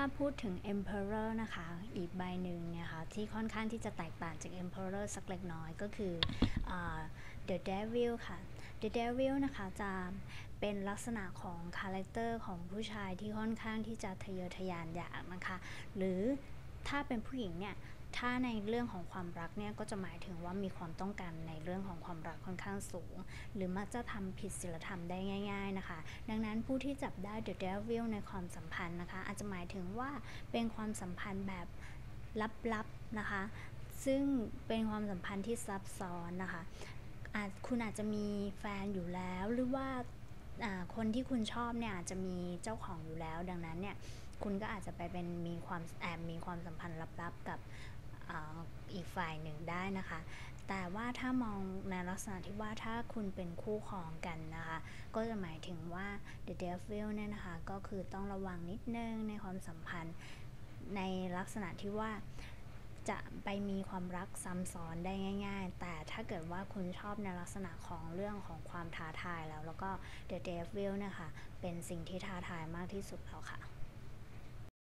ถ้าพูดถึง Emperor นะคะ อีกใบหนึ่งเนี่ยค่ะที่ค่อนข้างที่จะแตกต่างจาก Emperor สักเล็กน้อยก็คือ uh, The Devil ค่ะ The Devil นะคะจะเป็นลักษณะของคาแรคเตอร์ของผู้ชายที่ค่อนข้างที่จะทะเยอทะยานอยากนะคะ หรือถ้าเป็นผู้หญิงเนี่ย ถ้าในเรื่องของความรักเนี่ยก็จะหมายถึงว่ามีความต้องการในเรื่องของความรักค่อนข้างสูง หรือมักจะทำผิดศีลธรรมได้ง่าย ๆนะคะ ดังนั้นผู้ที่จับได้ The Devil ในความสัมพันธ์นะคะ อาจจะหมายถึงว่าเป็นความสัมพันธ์แบบลับๆนะคะ ซึ่งเป็นความสัมพันธ์ที่ซับซ้อนนะคะอาจคุณอาจจะมีแฟนอยู่แล้วหรือว่าคนที่คุณชอบเนี่ยอาจจะมีเจ้าของอยู่แล้ว ดังนั้นเนี่ย คุณก็อาจจะไปเป็นมีความแอบมีความสัมพันธ์ลับๆกับอีกฝ่ายหนึ่งได้นะคะ แต่ว่าถ้ามองในลักษณะที่ว่าถ้าคุณเป็นคู่ครองกันนะคะ ก็จะหมายถึงว่า The Devil เนี่ยนะคะ ก็คือต้องระวังนิดนึงในความสัมพันธ์ในลักษณะที่ว่าจะไปมีความรักซ้ำซ้อนได้ง่าย ๆ แต่ถ้าเกิดว่าคุณชอบในลักษณะของเรื่องของความท้าทายแล้ว แล้วก็ The Devil นี่ยค่ะเป็นสิ่งที่ท้าทายมากที่สุดแล้วค่ะ